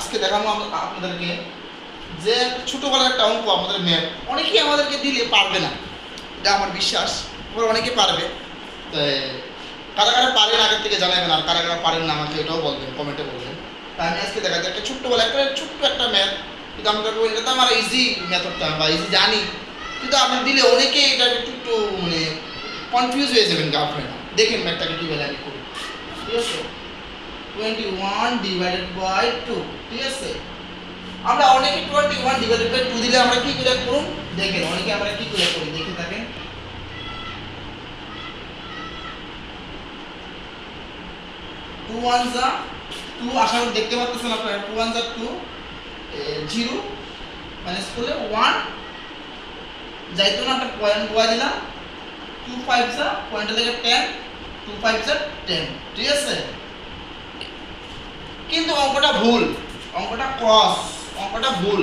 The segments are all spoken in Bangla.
আজকে দেখাবো আপনাদেরকে যে ছোটোবেলার একটা অঙ্ক আমাদের ম্যাথ অনেকেই আমাদেরকে দিলে পারবে না। এটা আমার বিশ্বাস। আবার অনেকে পারবে। তাই কারা কারা পারেন আগের থেকে জানাবেন, আর কারা কারা পারেন না আমাকে এটাও বলবেন কমেন্টে বলবেন। তাই আমি আজকে দেখা যায় একটা ছোট্টবেলা একটা ছোট্ট একটা ম্যাথ কিন্তু আমরা এটা তো আমার ইজি মেথডটা বা ইজি জানি। কিন্তু আপনি দিলে অনেকেই এটা একটু একটু মানে কনফিউজ হয়ে যাবেন গার্লফ্রেন্ড দেখেন ম্যাথটাকে কীভাবে আমি করি। ঠিক আছে? Twenty one divided by two ঠিক আছে? আমরা অনেকে twenty one divided by two দিলে আমরা কি করে করুন? দেখেন অনেকে আমরা কি করে করি? দেখে থাকেন টু ওয়ান যা টু আশা করি দেখতে পাচ্ছেন আপনারা টু ওয়ান যা টু জিরো মানে স্কুলে ওয়ান যাইতো না একটা পয়েন্ট বয়া দিলাম। টু ফাইভ যা পয়েন্টের থেকে টেন টু ফাইভ যা টেন ঠিক আছে? কিন্তু অঙ্কটা ভুল। অঙ্কটা ক্রস অঙ্কটা ভুল।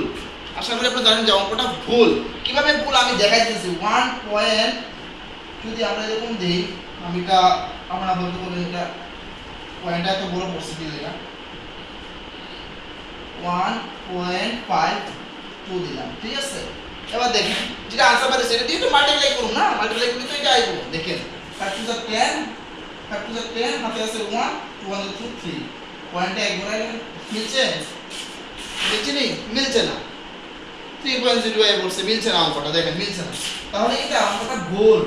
আশা করি আপনারা জানেন যে অঙ্কটা ভুল। কীভাবে ভুল আমি দেখাইতেছি? ওয়ান পয়েন্ট যদি আমরা এরকম দিই, আমি এটা আপনারা বলতে পারবেন এটা পয়েন্টটা এত বড় পড়ছে লেখা ওয়ান পয়েন্ট ফাইভ টু দিলাম, ঠিক আছে? এবার দেখেন যেটা আনসার পাচ্ছে সেটা দিয়ে তো মাল্টিপ্লাই করুন, না? মাল্টিপ্লাই করলে তো এটা আইব। দেখেন five two ten five two ten হাতে আছে one two one two three পয়েন্টটা একবার মিলছে মিলছে নেই মিলছে না থ্রি পয়েন্ট জিরো এ বলছে মিলছে না অঙ্কটা দেখেন মিলছে না তাহলে এটা অঙ্কটা ভুল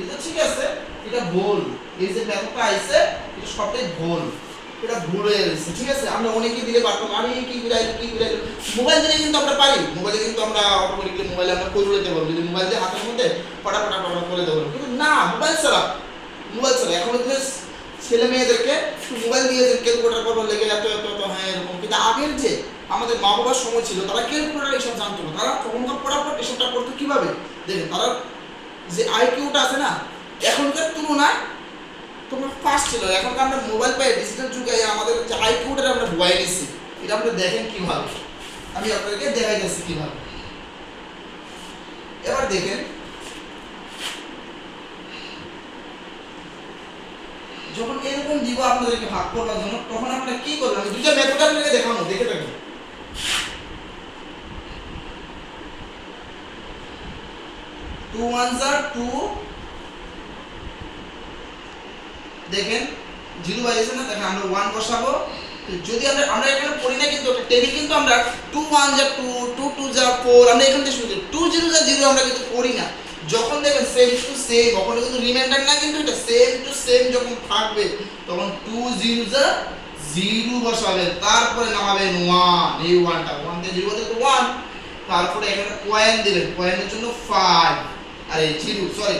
এটা ঠিক আছে এটা ভুল এই যে ব্যাপারটা আইছে এটা সবটাই ভুল এটা ভুল হয়ে গেছে ঠিক আছে আমরা অনেকে দিলে পারতাম আমি কি করে কি করে মোবাইল দিলে কিন্তু আমরা পারি মোবাইলে কিন্তু আমরা অটোমেটিকলি মোবাইলে আমরা করে নিতে পারব যদি মোবাইল দিয়ে হাতের মধ্যে ফটা ফটা ফটা করে দেবো কিন্তু না মোবাইল ছাড়া মোবাইল ছাড়া এখন ছেলে মেয়েদেরকে মোবাইল দিয়ে ক্যালকুলেটার করবার লেগে এত এত এত হ্যাঁ এরকম। কিন্তু আগের যে আমাদের মা বাবার সময় ছিল, তারা ক্যালকুলেটার এসব জানতো না? তারা তখনকার পড়াপড় এসবটা করতো কীভাবে? দেখেন, তারা যে আইকিউটা আছে না, এখনকার তুলনায় তোমার ফার্স্ট ছিল। এখনকার আমরা মোবাইল পাই ডিজিটাল যুগে আমাদের যে আইকিউটা আমরা বয়ে নিছি এটা আপনারা দেখেন কীভাবে? আমি আপনাদেরকে দেখাই যাচ্ছি কীভাবে। এবার দেখেন যখন এরকম দিব আপনাদেরকে ভাগ করবার জন্য তখন আপনারা কি করবেন আমি দুইটা মেথড আপনাকে দেখাবো, দেখে থাকুন। টু ওয়ান জার টু দেখেন, জিরো বাইছে না দেখেন আমরা ওয়ান বসাবো। যদি আমরা আমরা এখানে পড়ি না, কিন্তু টেবিল কিন্তু আমরা টু ওয়ান যা টু টু টু যা ফোর আমরা এখান থেকে করি। টু জিরো যা জিরো আমরা কিন্তু করি না। যখন দেখবেন সেম টু সেম ওখানে কিন্তু রিমাইন্ডার না, কিন্তু এটা সেম টু সেম যখন থাকবে, তখন টু জিরো যা জিরো বসাবেন। তারপরে নামাবেন ওয়ান এই ওয়ানটা ওয়ান থেকে জিরো তো ওয়ান তারপরে এখানে পয়েন্ট দিবেন। পয়েন্টের জন্য ফাইভ আর এই জিরো সরি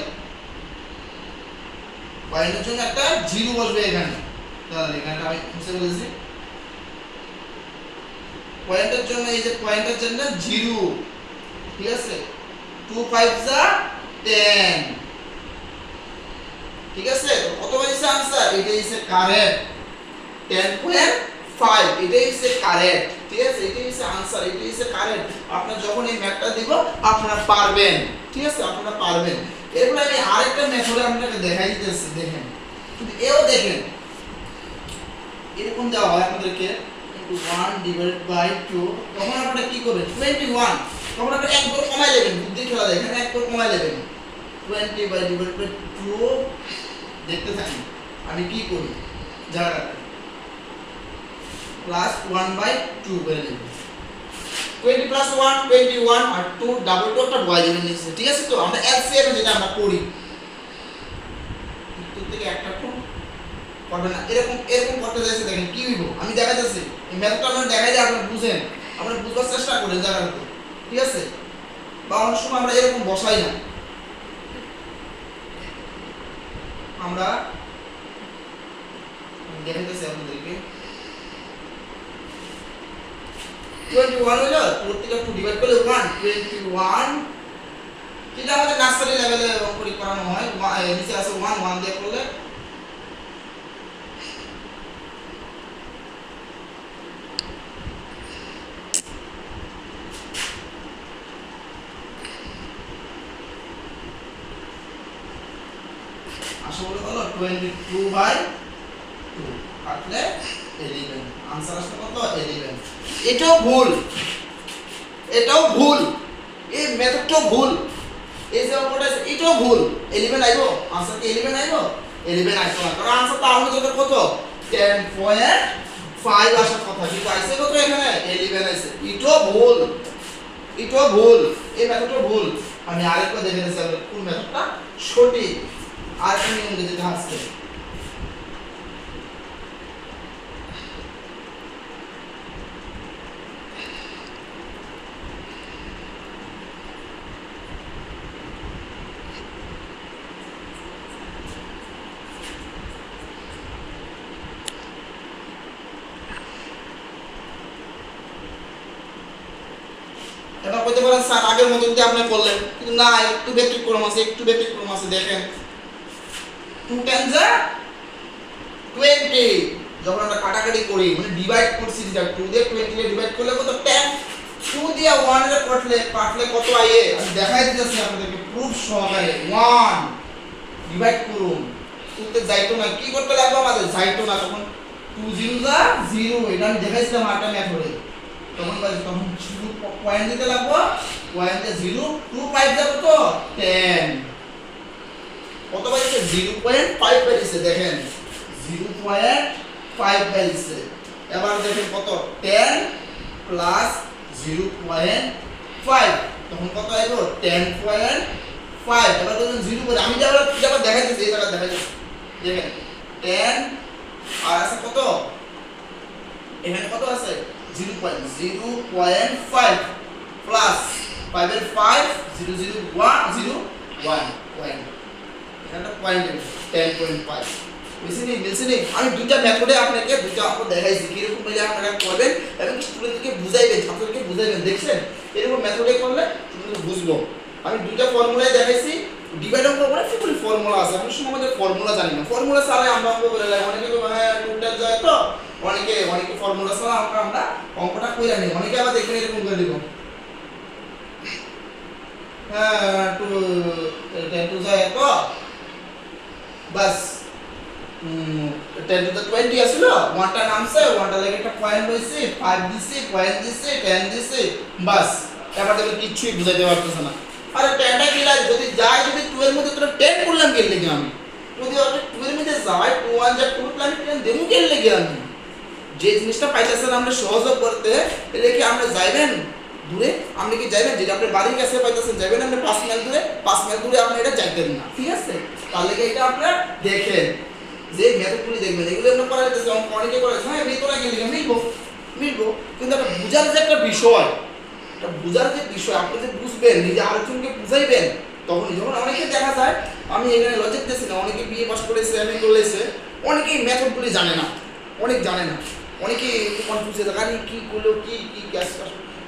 পয়েন্টের জন্য একটা জিরো বসবে এখানে। তাহলে এখানে আমি মুছে বলেছি। পয়েন্টের জন্য এই যে পয়েন্টের জন্য জিরো ঠিক আছে? টু ফাইভ যা টেন ঠিক আছে? কত হয়েছে আনসার এটা হচ্ছে কারেক্ট টেন পয়েন্ট ফাইভ এটাই হচ্ছে কারেক্ট ঠিক আছে? এটাই হচ্ছে আনসার এটাই হচ্ছে কারেক্ট আপনার যখন এই ম্যাথটা দিব, আপনারা পারবেন। ঠিক আছে? আপনারা পারবেন। এরপরে আমি আরেকটা মেথডে আপনাকে দেখাই দিতেছি, দেখেন। কিন্তু এও দেখেন। এরকম দেওয়া হয় আপনাদেরকে। Into one divide by two তখন আপনারা কি করবেন? টোয়েন্টি ওয়ান তখন আপনারা এক করে কমাই নেবেন বুদ্ধি খেলা এখানে করে কমাই নেবেন twenty by divide by two দেখতে থাকি আমি কি করি? জায়গা প্লাস ওয়ান বাই টু করে নেব twenty plus one twenty one আর টু ডাবল টু একটা বয় দেবেন নিচে, ঠিক আছে তো? আমরা এলসিএম যেটা আমরা করি থেকে একটা টু করবে না। এরকম এরকম করতে যাচ্ছে, দেখেন কি হইব? আমি দেখা যাচ্ছে এই ম্যাথটা আমরা দেখাই যায় আপনারা বুঝেন। আপনারা বুঝবার চেষ্টা করেন জায়গাটাতে ঠিক আছে? বা অনেক সময় আমরা এরকম বসাই না। আমরা দেখাইতেছি আপনাদেরকে টোয়েন্টি ওয়ান হইল টুর থেকে ডিভাইড করলে ওয়ান টোয়েন্টি ওয়ান যেটা আমাদের নার্সারি লেভেলে অঙ্কটি করানো হয়। নিচে আছে ওয়ান ওয়ান দিয়ে করলে আসলে হলো টোয়েন্টি টু বাই টু কাটলে এলিভেন আনসার আসলে কত? এলিভেন এটাও ভুল। এটাও ভুল। এই মেথডটাও ভুল। এই যে অঙ্কটা এটাও ভুল। এলিভেন আইব? আনসার কি এলিভেন আইব? এলিভেন আইব না কারণ আনসার তো আমাদের কত? টেন পয়েন্ট ফাইভ আসার কথা। কিন্তু আইসে কত এখানে? এলিভেন আইসে এটাও ভুল। এটাও ভুল। এই মেথডটা ভুল। আমি আরেকবার দেখে নিচ্ছি কোন মেথডটা সঠিক। আর আমি ইংরেজিতে এবার কইতে পারেন স্যার আগের মতো যদি আপনি করলেন? কিন্তু না, একটু ব্যতিক্রম আছে, একটু ব্যতিক্রম আছে, দেখেন। টু টেন যা টোয়েন্টি যখন আমরা কাটাকাটি করি মানে ডিভাইড করছি যেটা টু দিয়ে টোয়েন্টি ডিভাইড করলে কত? টেন টু দিয়ে ওয়ানের কাটলে কাটলে কত আইয়ে আমি দেখাই দিতেছি আপনাদেরকে প্রুফ সহকারে। ওয়ান ডিভাইড করুন। টুতে যাইতো না কি করতে লাগবে আমাদের? যাইতো না তখন টু জিরো যা জিরো এটা আমি দেখাইছিলাম আটটা মেথডে তখন বাজে তখন শুধু পয়েন্ট দিতে লাগবো। পয়েন্টে জিরো টু ফাইভ যাব তো? টেন কত বাজছে জিরো পয়েন্ট ফাইভ বেরিয়েছে দেখেন। জিরো পয়েন্ট ফাইভ বেরিয়েছে এবার দেখেন কত? Ten plus zero point five তখন কত আসব টেন পয়েন্ট ফাইভ এবার দেখুন জিরো করে আমি যাবার যাবার দেখাইতেছি, এই জায়গা দেখাইতেছি। দেখেন টেন আর আছে কত? এখানে কত আছে? Zero point zero point five plus ফাইভের five zero zero one zero one point এখানটা পয়েন্ট টেন পয়েন্ট ফাইভ আমি দুইটা মেথডে আপনাকে, দুইটা অঙ্ক দেখাইছি কীরকম মিলে আপনারা করবেন, এবং স্টুডেন্টকে বুঝাইবেন, ছাত্রদেরকে বুঝাইবেন, দেখছেন? এরকম মেথডে করলে বুঝব। আমি দুইটা ফর্মুলাই দেখাইছি। ডিভাইড অঙ্ক করে কি ফর্মুলা আছে। অনেক সময় আমাদের ফর্মুলা জানি না। ফর্মুলা ছাড়াই আমরা অঙ্ক করে লাই অনেকে হ্যাঁ টুটার যায় তো? অনেকে অনেকে ফর্মুলা ছাড়া আমরা আমরা অঙ্কটা কইরা নিই। অনেকে আবার দেখবেন এরকম করে দিব। হ্যাঁ টু টেন টু যায় তো? বাস টেন টু দ্য টোয়েন্টি আসলো, ওয়ানটা নামছে, ওয়ানটা লেগে একটা পয়েন্ট হয়েছে ফাইভ দিছি পয়েন্ট দিছি টেন দিছি, বাস। এবার দেখবে কিচ্ছুই বুঝাইতে পারতেছে না। আরে টেনটা কি লাগে যদি যায় যদি টু এর মধ্যে তোরা টেন করলাম কে লেগে আমি। যদি আমি টু এর মধ্যে যায় টু ওয়ান যা টু প্লাস টেন দেবো কে লেগে আমি। যে জিনিসটা পাইতেছেন আমরা সহযোগ করতে, এটা কি আমরা যাইবেন? দূরে, আপনি কি যাইবেন? যেটা আপনার বাড়ির কাছে পাইতেছেন যাবেন আপনি পাঁচ মাইল দূরে, পাঁচ মাইল দূরে আপনি এটা যাইতেন না, ঠিক আছে? তাহলে কি এটা আপনার দেখেন। যে মেথডগুলি দেখবেন, এগুলো আমরা করা অঙ্ক অনেকে করে হ্যাঁ মিলতো না গেলে মিলবো মিলবো। কিন্তু একটা বুঝার যে একটা বিষয়, একটা বুঝার যে বিষয়, আপনি যে বুঝবেন, নিজে আরেকজনকে বুঝাইবেন, তখন যখন অনেকে দেখা যায়, আমি এখানে লজিক দিয়েছি না, অনেকে বিয়ে পাস করেছে এমএ করেছে অনেকেই মেথডগুলি জানে না, অনেক জানে না অনেকে কনফিউজ হয়ে থাকে কি করল, কি কি গ্যাস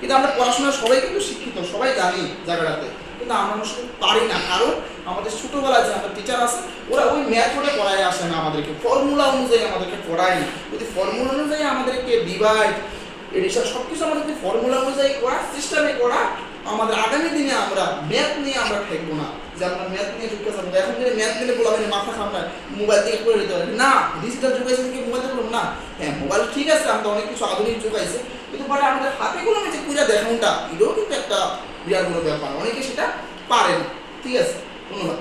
কিন্তু আমরা পড়াশোনা সবাই কিন্তু শিক্ষিত, সবাই জানি জায়গাটাতে। কিন্তু আমরা শুধু পারি না। কারণ আমাদের ছোটোবেলায় যে আমাদের টিচার আছে, ওরা ওই ম্যাথ করে পড়ায় আসে না আমাদেরকে। ফর্মুলা অনুযায়ী আমাদেরকে পড়ায় না যদি ফর্মুলা অনুযায়ী আমাদেরকে ডিভাইড এডিশন সব কিছু আমাদেরকে ফর্মুলা অনুযায়ী করা সিস্টেমে করা আমাদের আগামী দিনে আমরা ম্যাথ নিয়ে আমরা ঠেকবো না। যে আমরা ম্যাথ নিয়ে ঢুকতে যাব এখন যদি ম্যাথ নিলে বলা হয় মাথা সামনে মোবাইল থেকে করে দিতে হবে না ডিজিটাল যুগ আছে কি মোবাইল বললাম না। হ্যাঁ মোবাইল ঠিক আছে আমরা অনেক কিছু আধুনিক যুগ আছে কিন্তু পরে আমাদের হাতে কোনো যে কুইরা দেখানোটা, এটাও কিন্তু একটা বিরাট বড় ব্যাপার। অনেকে সেটা পারে না। ঠিক আছে? ধন্যবাদ।